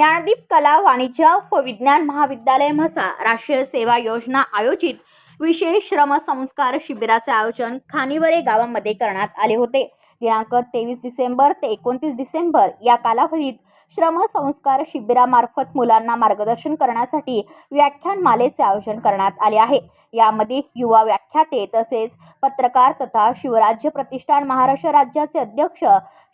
ज्ञानदीप कला वाणिज्य व विज्ञान महाविद्यालय म्हसा राष्ट्रीय सेवा योजना आयोजित विशेष श्रम संस्कार शिबिराचे आयोजन खानिवरे गावामध्ये करण्यात आले होते. दिनांक तेवीस डिसेंबर ते एकोणतीस डिसेंबर या कालावधीत श्रम संस्कार शिबिरामार्फत मुलांना मार्गदर्शन करण्यासाठी व्याख्यानमालेचे आयोजन करण्यात आले आहे. यामध्ये युवा व्याख्याते तसेच पत्रकार तथा शिवराज्य प्रतिष्ठान महाराष्ट्र राज्याचे अध्यक्ष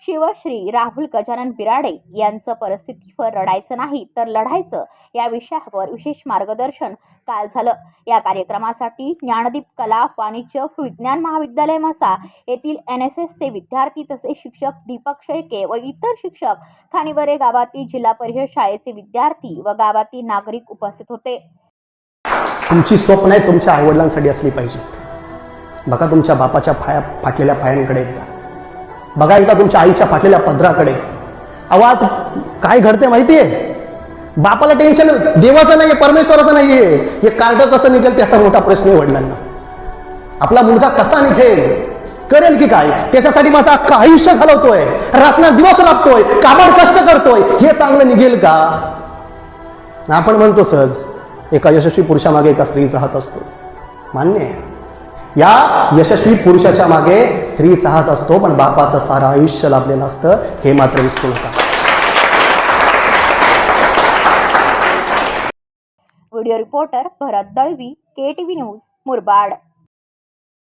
शिवश्री राहुल गजानन बिराडे यांचं परिस्थितीवर रडायचं नाही तर लढायचं या विषयावर विशेष मार्गदर्शन काल झालं. या कार्यक्रमासाठी ज्ञानदीप कला वाणिज्य विज्ञान महाविद्यालय मसा येथील एन एस एसचे विद्यार्थी तसेच शिक्षक दीपक शेळके व इतर शिक्षक खाणीवरे गावातील जिल्हा परिषद शाळेचे विद्यार्थी व गावातील नागरिक उपस्थित होते. तुमची स्वप्न आहे तुमच्या आईवडिलांसाठी असली पाहिजेत बघा तुमच्या बापाच्या फाया फाटलेल्या पायांकडे एकदा. बघा एकदा तुमच्या आईच्या फाटलेल्या पदराकडे. आवाज काय घडते माहितीये? बापाला टेन्शन देवाचं नाहीये परमेश्वराचं नाहीये. हे कार्ड कसं निघेल त्याचा मोठा प्रश्न आहे वडिलांना. आपला मुलगा कसा निघेल? करेल की काय? त्याच्यासाठी माझा अख्खा आयुष्य घालवतोय. रात्र दिवस राबतोय. काबड कष्ट करतोय. हे चांगलं निघेल का? आपण म्हणतो सहज एका यशस्वी पुरुषामागे एका स्त्रीचा हात असतो. मान्य आहे. या यशस्वी पुरुषाच्या मागे स्त्रीचा हात असतो पण बापाचं सारं आयुष्य लाभलेलं असतं हे मात्र विसरू नका. Video reporter Bharat Dalvi K T V news Murbad.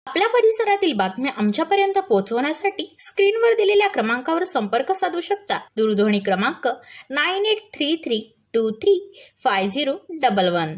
आपल्या परिसरातील बातम्या आमच्यापर्यंत पोहोचवण्यासाठी स्क्रीनवर दिलेल्या क्रमांकावर संपर्क साधू शकता. दूरध्वनी क्रमांक nine eight three three two three five zero double one.